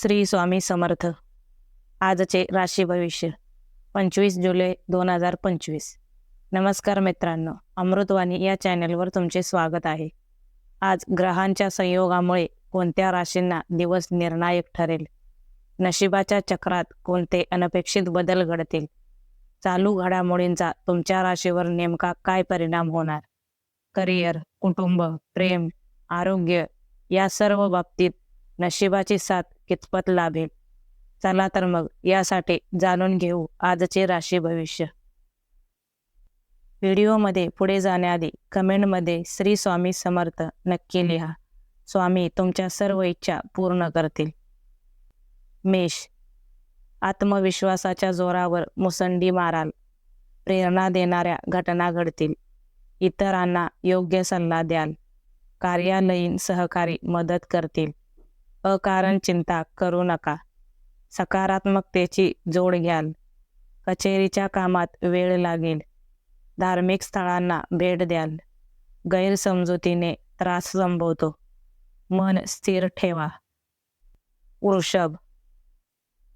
श्री स्वामी समर्थ. आजचे राशी भविष्य पंचवीस जुलै दोन हजार पंचवीस. नमस्कार मित्रांनो अमृतवाणी या चॅनलवर तुमचे स्वागत आहे. आज ग्रहांच्या संयोगामुळे कोणत्या राशींना दिवस निर्णायक ठरेल? नशिबाच्या चक्रात कोणते अनपेक्षित बदल घडतील? चालू घडामोडींचा तुमच्या राशीवर नेमका काय परिणाम होणार? करिअर कुटुंब प्रेम आरोग्य या सर्व बाबतीत नशिबाची साथ कितपत लाभेल? चला तर मग यासाठी जाणून घेऊ आजचे राशी भविष्य. व्हिडिओमध्ये पुढे जाण्याआधी कमेंटमध्ये श्री स्वामी समर्थ नक्की लिहा. स्वामी तुमच्या सर्व इच्छा पूर्ण करतील. मेष. आत्मविश्वासाच्या जोरावर मुसंडी माराल. प्रेरणा देणाऱ्या घटना घडतील. इतरांना योग्य सल्ला द्याल. कार्यालयीन सहकारी मदत करतील. अकारण चिंता करू नका. सकारात्मकतेची जोड घ्याल. कचेरीच्या कामात वेळ लागेल. धार्मिक स्थळांना भेट द्याल. गैरसमजुतीने त्रास संभवतो. मन स्थिर ठेवा. वृषभ.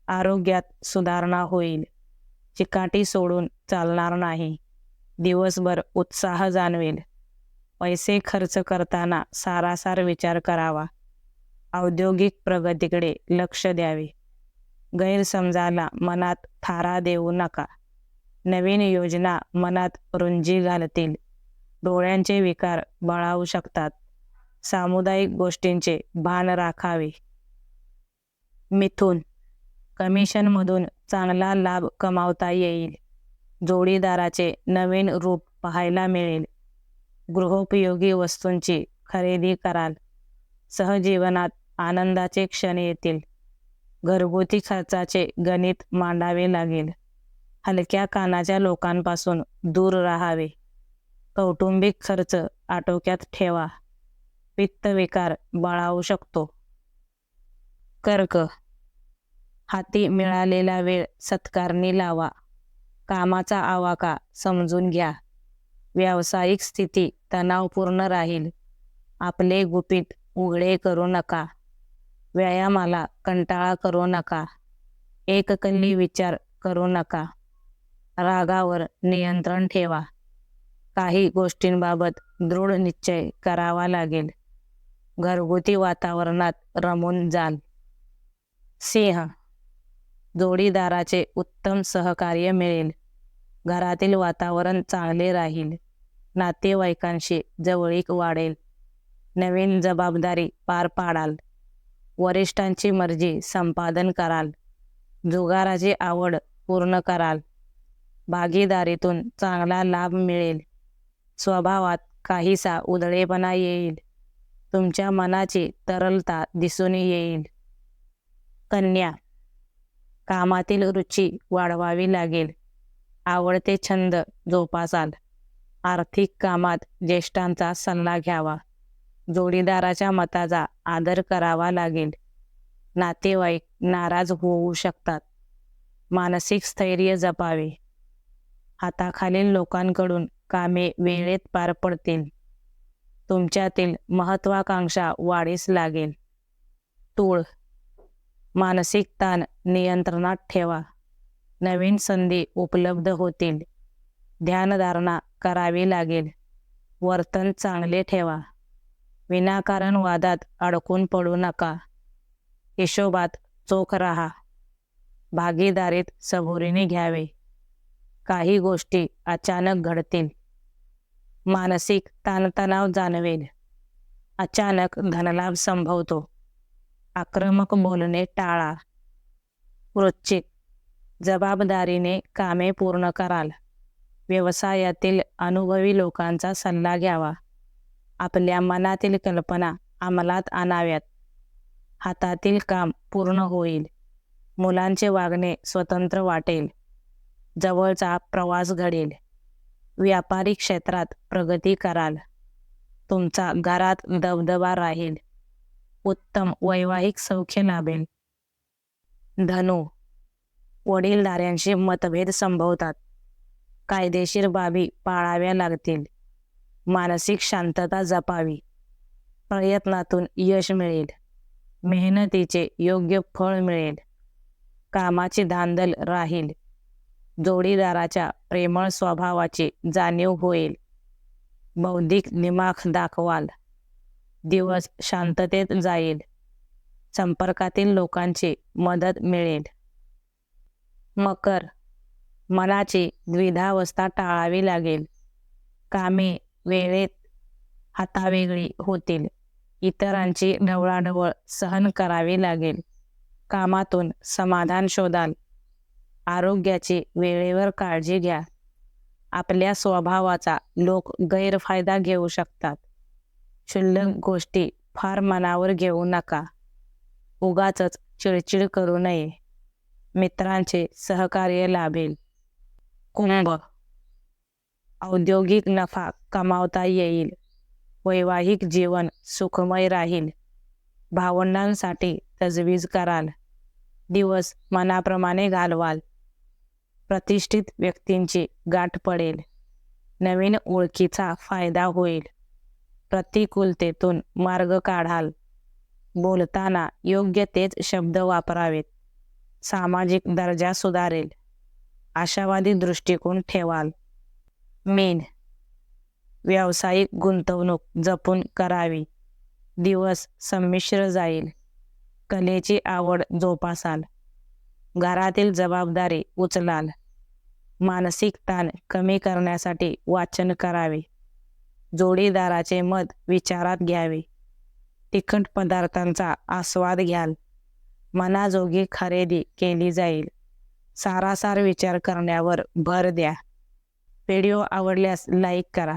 आरोग्यात सुधारणा होईल. चिकाटी सोडून चालणार नाही. दिवसभर उत्साह जाणवेल. पैसे खर्च करताना सारासार विचार करावा. औद्योगिक प्रगतीकडे लक्ष द्यावे. गैरसमजाला मनात थारा देऊ नका. नवीन योजना मनात रुंजी घालतील. डोळ्यांचे विकार बळावू शकतात. सामुदायिक गोष्टींचे भान राखावे. मिथून. कमिशनमधून चांगला लाभ कमावता येईल. जोडीदाराचे नवीन रूप पाहायला मिळेल. गृहोपयोगी वस्तूंची खरेदी कराल. सहजीवनात आनंदाचे क्षण येतील. घरगुती खर्चाचे गणित मांडावे लागेल. हलक्या कानाच्या लोकांपासून दूर राहावे. कौटुंबिक खर्च आटोक्यात ठेवा. पित्तविकार बळावू शकतो. कर्क. हाती मिळालेला वेळ सत्कारणी लावा. कामाचा आवाका समजून घ्या. व्यावसायिक स्थिती तणावपूर्ण राहील. आपले गुपित उघडे करू नका. व्यायामाला कंटाळा करू नका. एककल्ली विचार करू नका. रागावर नियंत्रण ठेवा. काही गोष्टींबाबत दृढ निश्चय करावा लागेल. घरगुती वातावरणात रमून जाल. सिंह जोडीदाराचे उत्तम सहकार्य मिळेल. घरातील वातावरण चांगले राहील. नातेवाईकांशी जवळीक वाढेल. नवीन जबाबदारी पार पाडाल. वरिष्ठांची मर्जी संपादन कराल. जुगाराची आवड पूर्ण कराल. भागीदारीतून चांगला लाभ मिळेल. स्वभावात काहीसा उधळेपणा येईल. तुमच्या मनाची तरलता दिसून येईल. कन्या कामातील रुची वाढवावी लागेल. आवडते छंद जोपासाल. आर्थिक कामात ज्येष्ठांचा सल्ला घ्यावा. जोडीदाराच्या मताचा आदर करावा लागेल. नातेवाईक नाराज होऊ शकतात. मानसिक स्थैर्य जपावे. हाताखालील लोकांकडून कामे वेळेत पार पडतील. तुमच्यातील महत्वाकांक्षा वाढीस लागेल. तूळ. मानसिक ताण नियंत्रणात ठेवा. नवीन संधी उपलब्ध होतील. ध्यानधारणा करावी लागेल. वर्तन चांगले ठेवा. विनाकारण वादात अडकून पडू नका. हिशोबात चोख राहा. भागीदारीत सबुरीने घ्यावे. काही गोष्टी अचानक घडतील. मानसिक ताणतणाव जाणवेल. अचानक धनलाभ संभवतो. आक्रमक बोलणे टाळा. वृश्चिक जबाबदारीने कामे पूर्ण कराल. व्यवसायातील अनुभवी लोकांचा सल्ला घ्यावा. आपल्या मनातील कल्पना अंमलात आणाव्यात. हातातील काम पूर्ण होईल. मुलांचे वागणे स्वतंत्र वाटेल. जवळचा प्रवास घडेल. व्यापारी क्षेत्रात प्रगती कराल. तुमचा घरात दबदबा राहील. उत्तम वैवाहिक सौख्य लाभेल. धनु वडीलधाऱ्यांशी मतभेद संभवतात. कायदेशीर बाबी पाळाव्या लागतील. मानसिक शांतता जपावी. प्रयत्नातून यश मिळेल. मेहनतीचे योग्य फळ मिळेल. कामाची धांदल राहील. जोडीदाराच्या प्रेमळ स्वभावाची जाणीव होईल. बौद्धिक दिमाख दाखवाल. दिवस शांततेत जाईल. संपर्कातील लोकांची मदत मिळेल. मकर. मनाची द्विधावस्था टाळावी लागेल. कामे वेळेत हातावेगळी होतील. इतरांची ढवळाढवळ सहन करावी लागेल. कामातून समाधान शोधाल. आरोग्याची वेळेवर काळजी घ्या. आपल्या स्वभावाचा लोक गैरफायदा घेऊ शकतात. क्षुल्लक गोष्टी फार मनावर घेऊ नका. उगाच चिडचिड करू नये. मित्रांचे सहकार्य लाभेल. कुंभ औद्योगिक नफा कमावता येईल. वैवाहिक जीवन सुखमय राहील. भावंडांसाठी तजवीज कराल. दिवस मनाप्रमाणे घालवाल. प्रतिष्ठित व्यक्तींची गाठ पडेल. नवीन ओळखीचा फायदा होईल. प्रतिकूलतेतून मार्ग काढाल. बोलताना योग्य तेच शब्द वापरावेत. सामाजिक दर्जा सुधारेल. आशावादी दृष्टिकोन ठेवाल. मेन व्यावसायिक गुंतवणूक जपून करावी. दिवस संमिश्र जाईल. कलेची आवड जोपासाल. घरातील जबाबदारी उचलाल. मानसिक ताण कमी करण्यासाठी वाचन करावे. जोडीदाराचे मत विचारात घ्यावे. तिखट पदार्थांचा आस्वाद घ्याल. मनाजोगी खरेदी केली जाईल. सारासार विचार करण्यावर भर द्या. व्हिडिओ आवडल्यास लाईक करा.